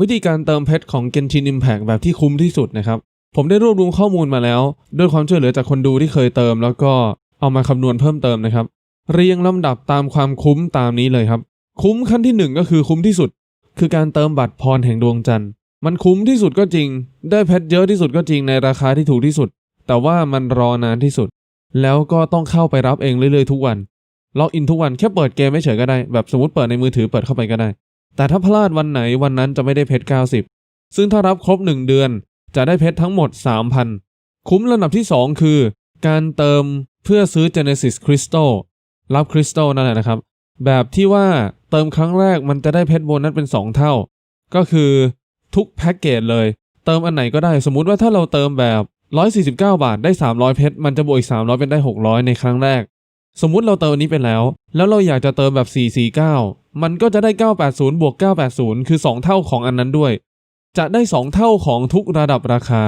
วิธีการเติมเพชรของ Genshin Impact แบบที่คุ้มที่สุดนะครับ ผมได้รวบรวมข้อมูลมาแล้ว ด้วยความช่วยเหลือจากคนดูที่เคยเติม แล้วก็เอามาคำนวณเพิ่มเติมนะครับ เรียงลำดับตามความคุ้มตามนี้เลยครับ คุ้มขั้นที่หนึ่งก็คือคุ้มที่สุด คือการเติมบัตรพรแห่งดวงจันทร์ มันคุ้มที่สุดก็จริง ได้เพชรเยอะที่สุดก็จริงในราคาที่ถูกที่สุด แต่ว่ามันรอนานที่สุด แล้วก็ต้องเข้าไปรับเองเรื่อยๆทุกวันล็อกอินทุกวันแค่เปิดเกมไม่เฉยก็ได้แบบสมมติเปิดในมือถือเปิดเข้าไปก็ได้ แต่ถ้าพลาดวันไหนวันนั้นจะไม่ได้เพชร 90 ซึ่งถ้ารับครบ 1 เดือนจะได้เพชรทั้งหมด 3,000 คุ้มระดับที่ 2 คือ การเติมเพื่อซื้อ Genesis Crystal รับคริสตัลนั่นแหละนะครับ แบบที่ว่าเติมครั้งแรกมันจะได้เพชรโบนัสเป็น 2 เท่า ก็คือทุกแพ็กเกจเลย เติมอันไหนก็ได้สมมุติว่าถ้าเราเติมแบบ 149 บาทได้ 300 เพชรมันจะบวกอีก 300 เป็นได้ 600 ในครั้งแรก สมมุติเราเติมอันนี้ไปแล้ว แล้วเราอยากจะเติมแบบ 449 มันก็จะได้ 980 บวก 980 คือ 2 เท่าของอันนั้นด้วย จะได้ 2 เท่าของทุกระดับราคา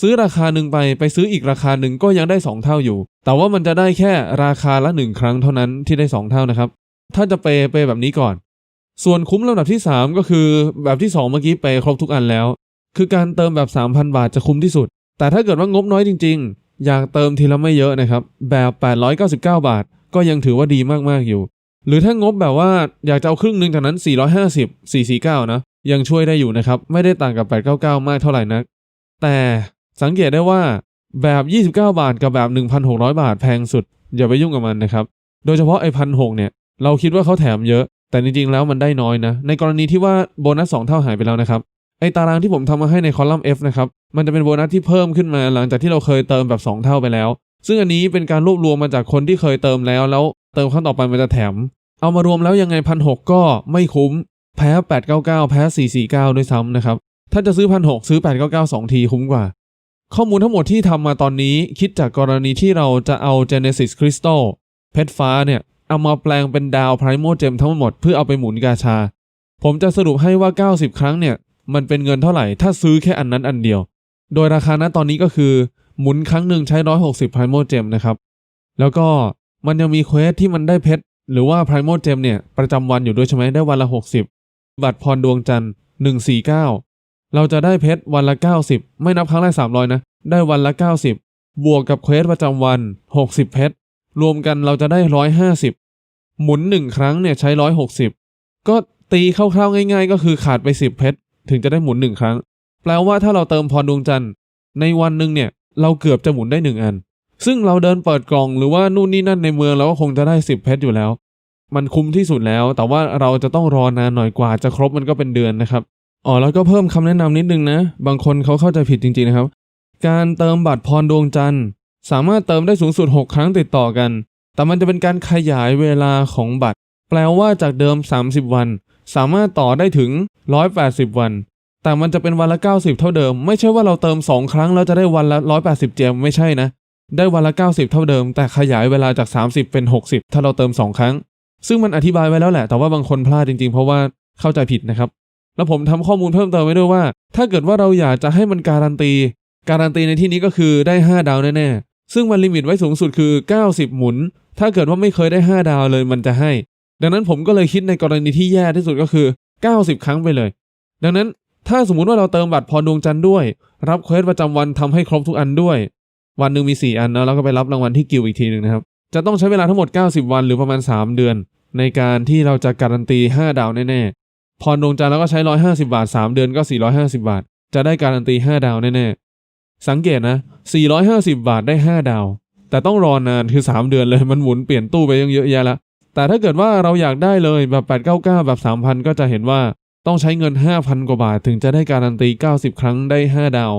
ซื้อราคาหนึ่งไปไปซื้ออีกราคาหนึ่งก็ยังได้ 2 เท่าอยู่ แต่ว่ามันจะได้แค่ราคาละ 1 ครั้งเท่านั้นที่ได้ 2 เท่านะครับ ถ้าจะเปเปแบบนี้ก่อน ส่วนคุ้มลำดับที่ 3 ก็คือแบบที่ 2 เมื่อกี้เปครบทุกอันแล้ว คือการเติมแบบ 3,000 บาทจะคุ้มที่สุด แต่ถ้าเกิดว่างบน้อยจริง ๆ อยากเติมทีละไม่เยอะนะครับแบบ 899 บาท ก็ยังถือว่าดีมากๆอยู่ หรือถ้างบแบบว่าอยากจะเอาครึ่งหนึ่งจากนั้น 450 449 นะ ยังช่วยได้อยู่นะครับ ไม่ได้ต่างกับ 899 มากเท่าไหร่นัก แต่สังเกตได้ว่าแบบ 29 บาทกับแบบ 1,600 บาทแพงสุด อย่าไปยุ่งกับมันนะครับ โดยเฉพาะไอ้พันหเนี่ย เราคิดว่าเขาแถมเยอะ แต่จริงๆแล้วมันได้น้อยนะ ในกรณีที่ว่าโบนัส 2 เท่าหายไปแล้วนะครับ ไอ้ตารางที่ผมทำมาให้ในคอลัมน์ F นะครับ มันจะเป็นโบนัสที่เพิ่มขึ้นมาหลังจากที่เราเคยเติมแบบ 2 เท่าไปแล้ว ซึ่งอันนี้เป็นการรวบรวมมาจากคนที่เคยเติมแล้วแล้วเติมครั้งต่อไปมันจะแถม เอามารวมแล้วยังไงพันหก็ไม่คุ้ม แพ้ 899 แพ้ 449 ด้วยซ้ำนะครับ ถ้าจะซื้อพันหซื้อ 899 2 ทีคุ้มกว่า ข้อมูลทั้งหมดที่ทำมาตอนนี้คิดจากกรณีที่เราจะเอา Genesis Crystal เพชรฟ้าเนี่ยเอามาแปลงเป็นดาว Primo Gem ทั้งหมดเพื่อเอาไปหมุนกาชา ผมจะสรุปให้ว่า 90 ครั้งเนี่ย มันเป็นเงินเท่าไหร่ ถ้าซื้อแค่อันนั้นอันเดียว โดยราคาณตอนนี้ก็คือหมุนครั้งหนึ่งใช้ 160 Primo Gem นะครับ แล้วก็ มันยังมีเควสที่มันได้เพชรหรือว่า Primo Gem เนี่ยประจำวันอยู่ด้วยใช่ไหมได้วันละ 60 บัตรพรดวงจันทร์149 เราจะได้เพชรวันละ 90 ไม่นับครั้งแรก300 นะ ได้วันละ 90 บวกกับเควสประจำวัน 60 เพชรรวมกันเราจะได้ 150 หมุน 1 ครั้งเนี่ยใช้ 160 ก็ตีคร่าวๆง่าย ๆ ก็คือขาดไป 10 เพชรถึงจะได้หมุน 1 ครั้ง แปลว่าถ้าเราเติมพรดวงจันทร์ในวันหนึ่งเนี่ยเราเกือบจะหมุนได้ 1 อัน ซึ่งเราเดินเปิดกล่องหรือว่านู่นนี่นั่นในเมืองเราก็คงจะได้ 10 เพชรอยู่แล้ว มันคุ้มที่สุดแล้ว แต่ว่าเราจะต้องรอนานหน่อยกว่าจะครบมันก็เป็นเดือนนะครับอ๋อแล้วก็เพิ่มคำแนะนำนิดนึงนะ บางคนเขาเข้าใจผิดจริงๆนะครับ การเติมบัตรพรดวงจันทร์ สามารถเติมได้สูงสุด 6 ครั้งติดต่อกัน แต่มันจะเป็นการขยายเวลาของบัตร แปลว่าจากเดิม 30 วัน สามารถต่อได้ถึง 180 วัน แต่มันจะเป็นวันละ 90 เท่าเดิม ไม่ใช่ว่าเราเติม 2 ครั้งแล้วจะได้วันละ 180 เจมไม่ใช่นะ ได้วันละ 90 เท่าเดิม แต่ขยายเวลาจาก 30 เป็น 60 ถ้าเราเติม 2 ครั้ง ซึ่งมันอธิบายไว้แล้วแหละ แต่ว่าบางคนพลาดจริงๆ เพราะว่าเข้าใจผิดนะครับ แล้วผมทำข้อมูลเพิ่มเติมไว้ด้วยว่า ถ้าเกิดว่าเราอยากจะให้มันการันตี การันตีในที่นี้ก็คือได้ 5 ดาวแน่ๆ ซึ่งมันลิมิตไว้สูงสุดคือ 90 หมุน ถ้าเกิดว่าไม่เคยได้ 5 ดาวเลยมันจะให้ ดังนั้นผมก็เลยคิดในกรณีที่แย่ที่สุดก็คือ 90 ครั้งไปเลย ดังนั้นถ้าสมมุติว่าเราเติมบัตรพรดวงจันทร์ด้วย รับเควสประจำวันทำให้ครบทุกอันด้วย วันหนึ่งมี 4 อันนะแล้วก็ไปรับรางวัลที่กิลอีกทีหนึ่งนะครับ จะต้องใช้เวลาทั้งหมด 90 วันหรือประมาณ 3 เดือน ในการที่เราจะการันตี 5 ดาวแน่ๆพรดวงจันทร์แล้วก็ใช้ 150 บาท 3 เดือนก็ 450 บาท จะได้การันตี 5 ดาวแน่ๆสังเกตนะ 450 บาทได้ 5 ดาว แต่ต้องรอนานคือ 3 เดือนเลยมันหมุนเปลี่ยนตู้ไปยังเยอะแยะล้วแต่ถ้าเกิดว่าเราอยากได้เลยแบบ 899 แบบ 3,000 ก็จะเห็นว่าต้องใช้เงิน 5,000 กว่าบาทถึงจะได้การันตี 90 ครั้งได้ 5 ดาว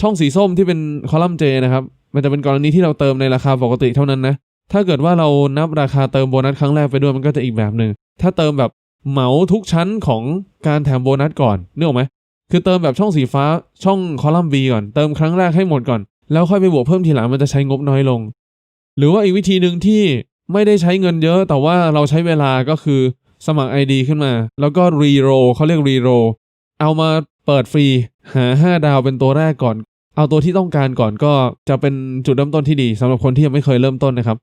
ช่องสีส้มที่เป็นคอลัมน์เจนะครับ มันจะเป็นกรณีที่เราเติมในราคาปกติเท่านั้นนะ ถ้าเกิดว่าเรานับราคาเติมโบนัสครั้งแรกไปด้วยมันก็จะอีกแบบหนึ่ง ถ้าเติมแบบเหมาทุกชั้นของการแถมโบนัสก่อนนึกออกไหม คือเติมแบบช่องสีฟ้าช่องคอลัมน์ B ก่อน เติมครั้งแรกให้หมดก่อน แล้วค่อยไปบวกเพิ่มทีหลังมันจะใช้งบน้อยลง หรือว่าอีกวิธีหนึ่งที่ไม่ได้ใช้เงินเยอะ แต่ว่าเราใช้เวลาก็คือสมัคร ID ขึ้นมา แล้วก็รีโรเขาเรียกรีโรเอามาเปิดฟรีหา 5 ดาวเป็นตัวแรกก่อน เอาตัวที่ต้องการก่อนก็จะเป็นจุดเริ่มต้นที่ดีสำหรับคนที่ยังไม่เคยเริ่มต้นนะครับ